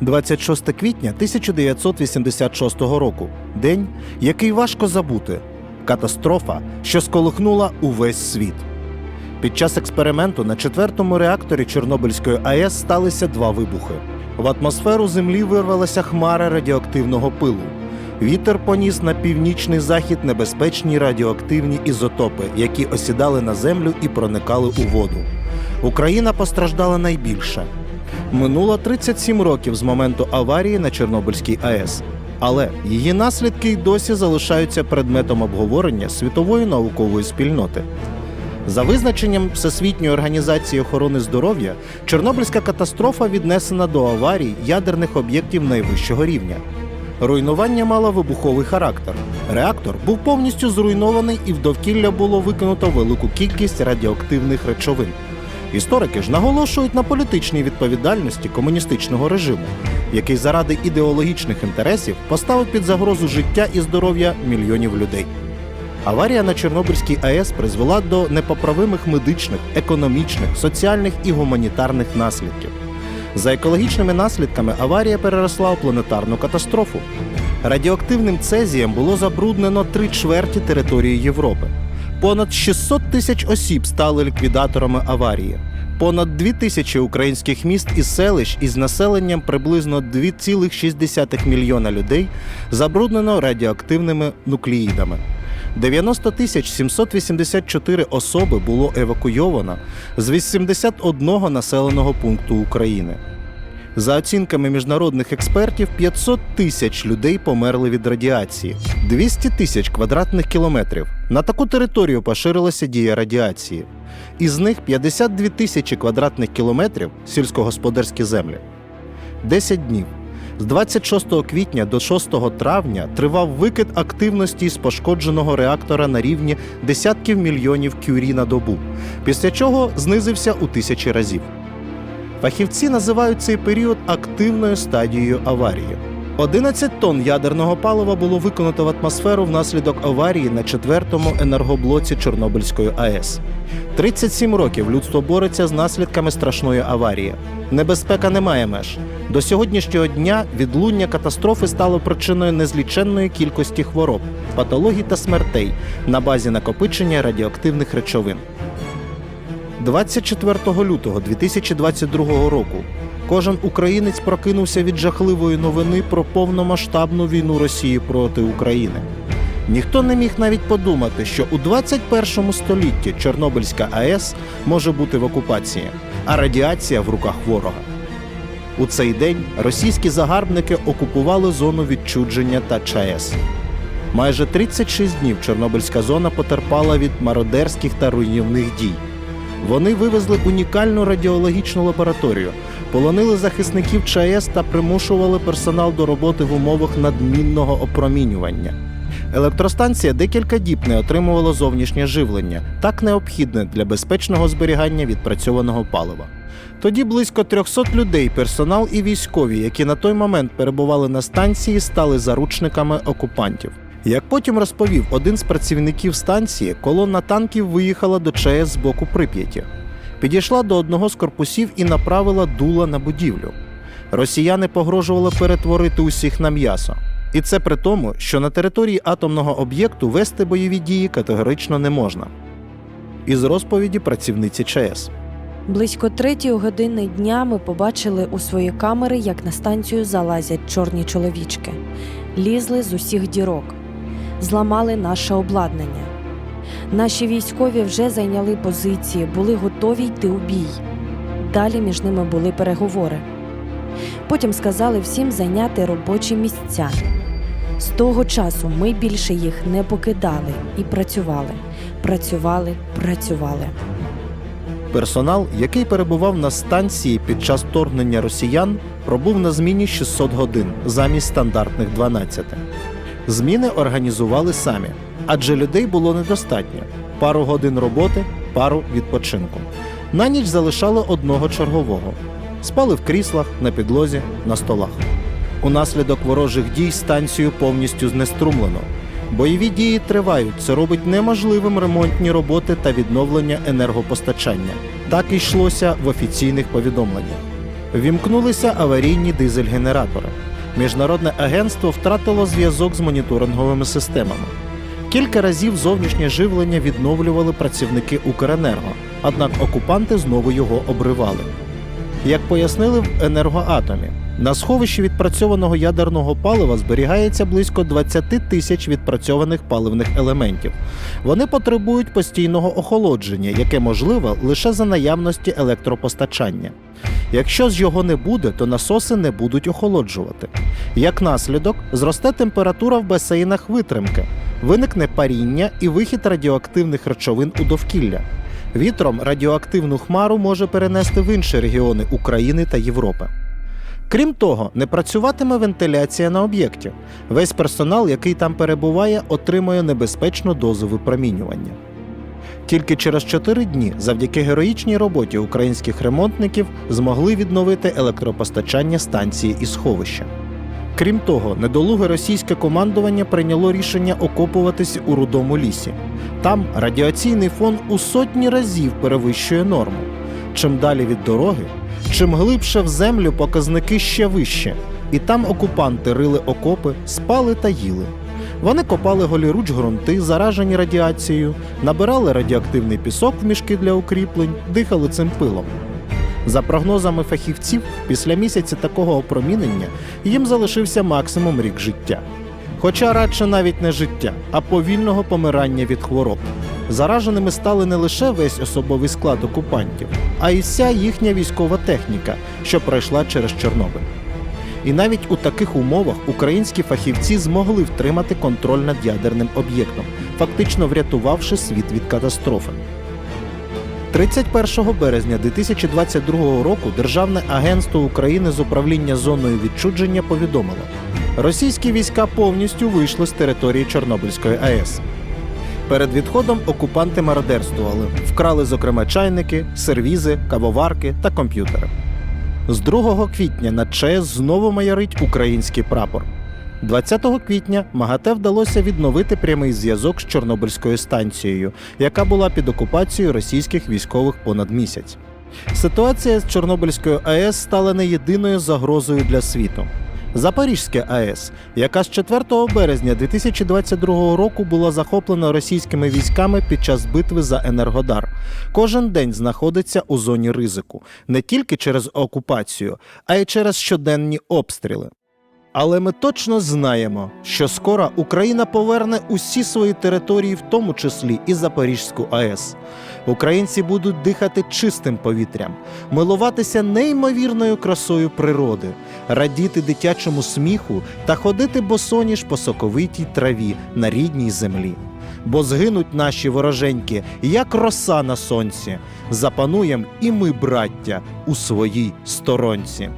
26 квітня 1986 року. День, який важко забути. Катастрофа, що сколихнула увесь світ. Під час експерименту на четвертому реакторі Чорнобильської АЕС сталися два вибухи. В атмосферу Землі вирвалася хмара радіоактивного пилу. Вітер поніс на північний захід небезпечні радіоактивні ізотопи, які осідали на землю і проникали у воду. Україна постраждала найбільше. Минуло 37 років з моменту аварії на Чорнобильській АЕС. Але її наслідки й досі залишаються предметом обговорення світової наукової спільноти. За визначенням Всесвітньої організації охорони здоров'я, Чорнобильська катастрофа віднесена до аварій ядерних об'єктів найвищого рівня. Руйнування мало вибуховий характер. Реактор був повністю зруйнований і в довкілля було викинуто велику кількість радіоактивних речовин. Історики ж наголошують на політичній відповідальності комуністичного режиму, який заради ідеологічних інтересів поставив під загрозу життя і здоров'я мільйонів людей. Аварія на Чорнобильській АЕС призвела до непоправимих медичних, економічних, соціальних і гуманітарних наслідків. За екологічними наслідками аварія переросла у планетарну катастрофу. Радіоактивним цезієм було забруднено три чверті території Європи. Понад 600 тисяч осіб стали ліквідаторами аварії. Понад 2 тисячі українських міст і селищ із населенням приблизно 2,6 мільйона людей забруднено радіоактивними нуклеїдами. 90 тисяч 784 особи було евакуйовано з 81 населеного пункту України. За оцінками міжнародних експертів, 500 тисяч людей померли від радіації, 200 тисяч квадратних кілометрів. На таку територію поширилася дія радіації. Із них 52 тисячі квадратних кілометрів сільськогосподарські землі. 10 днів. З 26 квітня до 6 травня тривав викид активності з пошкодженого реактора на рівні десятків мільйонів кюрі на добу, після чого знизився у тисячі разів. Фахівці називають цей період активною стадією аварії. 11 тонн ядерного палива було виконано в атмосферу внаслідок аварії на четвертому енергоблоці Чорнобильської АЕС. 37 років людство бореться з наслідками страшної аварії. Небезпека не має меж. До сьогоднішнього дня відлуння катастрофи стало причиною незліченної кількості хвороб, патологій та смертей на базі накопичення радіоактивних речовин. 24 лютого 2022 року кожен українець прокинувся від жахливої новини про повномасштабну війну Росії проти України. Ніхто не міг навіть подумати, що у 21 столітті Чорнобильська АЕС може бути в окупації, а радіація в руках ворога. У цей день російські загарбники окупували зону відчудження та ЧАЕС. Майже 36 днів Чорнобильська зона потерпала від мародерських та руйнівних дій. Вони вивезли унікальну радіологічну лабораторію, полонили захисників ЧАЕС та примушували персонал до роботи в умовах надмінного опромінювання. Електростанція декілька діб не отримувала зовнішнє живлення, так необхідне для безпечного зберігання відпрацьованого палива. Тоді близько 300 людей, персонал і військові, які на той момент перебували на станції, стали заручниками окупантів. Як потім розповів один з працівників станції, колона танків виїхала до ЧАЕС з боку Прип'яті. Підійшла до одного з корпусів і направила дула на будівлю. Росіяни погрожували перетворити усіх на м'ясо. І це при тому, що на території атомного об'єкту вести бойові дії категорично не можна. Із розповіді працівниці ЧАЕС. Близько третьої години дня ми побачили у свої камери, як на станцію залазять чорні чоловічки, лізли з усіх дірок, зламали наше обладнання. Наші військові вже зайняли позиції, були готові йти у бій. Далі між ними були переговори. Потім сказали всім зайняти робочі місця. З того часу ми більше їх не покидали і працювали, працювали, працювали. Персонал, який перебував на станції під час вторгнення росіян, пробув на зміні 600 годин замість стандартних 12. Зміни організували самі, адже людей було недостатньо: пару годин роботи, пару відпочинку. На ніч залишали одного чергового. Спали в кріслах, на підлозі, на столах. Унаслідок ворожих дій станцію повністю знеструмлено. Бойові дії тривають. Це робить неможливим ремонтні роботи та відновлення енергопостачання. Так і йшлося в офіційних повідомленнях. Вімкнулися аварійні дизель-генератори. Міжнародне агентство втратило зв'язок з моніторинговими системами. Кілька разів зовнішнє живлення відновлювали працівники Укренерго, однак окупанти знову його обривали. Як пояснили в енергоатомі, на сховищі відпрацьованого ядерного палива зберігається близько 20 тисяч відпрацьованих паливних елементів. Вони потребують постійного охолодження, яке можливе лише за наявності електропостачання. Якщо ж його не буде, то насоси не будуть охолоджувати. Як наслідок, зросте температура в басейнах витримки, виникне паріння і вихід радіоактивних речовин у довкілля. Вітром радіоактивну хмару може перенести в інші регіони України та Європи. Крім того, не працюватиме вентиляція на об'єкті. Весь персонал, який там перебуває, отримує небезпечну дозу випромінювання. Тільки через 4 дні, завдяки героїчній роботі українських ремонтників, змогли відновити електропостачання станції і сховища. Крім того, недолуге російське командування прийняло рішення окопуватись у рудому лісі. Там радіаційний фон у сотні разів перевищує норму. Чим далі від дороги, чим глибше в землю показники ще вище, і там окупанти рили окопи, спали та їли. Вони копали голіруч ґрунти, заражені радіацією, набирали радіоактивний пісок в мішки для укріплень, дихали цим пилом. За прогнозами фахівців, після місяця такого опромінення їм залишився максимум рік життя. Хоча радше навіть не життя, а повільного помирання від хвороб. Зараженими стали не лише весь особовий склад окупантів, а й вся їхня військова техніка, що пройшла через Чорнобиль. І навіть у таких умовах українські фахівці змогли втримати контроль над ядерним об'єктом, фактично врятувавши світ від катастрофи. 31 березня 2022 року Державне агентство України з управління зоною відчудження повідомило, російські війська повністю вийшли з території Чорнобильської АЕС. Перед відходом окупанти мародерствували, вкрали, зокрема, чайники, сервізи, кавоварки та комп'ютери. З 2 квітня над ЧАЕС знову майорить український прапор. 20 квітня МАГАТЕ вдалося відновити прямий зв'язок з Чорнобильською станцією, яка була під окупацією російських військових понад місяць. Ситуація з Чорнобильською АЕС стала не єдиною загрозою для світу. Запорізька АЕС, яка з 4 березня 2022 року була захоплена російськими військами під час битви за Енергодар, кожен день знаходиться у зоні ризику не тільки через окупацію, а й через щоденні обстріли. Але ми точно знаємо, що скоро Україна поверне усі свої території, в тому числі і Запорізьку АЕС. Українці будуть дихати чистим повітрям, милуватися неймовірною красою природи, радіти дитячому сміху та ходити босоніж по соковитій траві на рідній землі. Бо згинуть наші вороженьки, як роса на сонці. Запануєм і ми, браття, у своїй сторонці.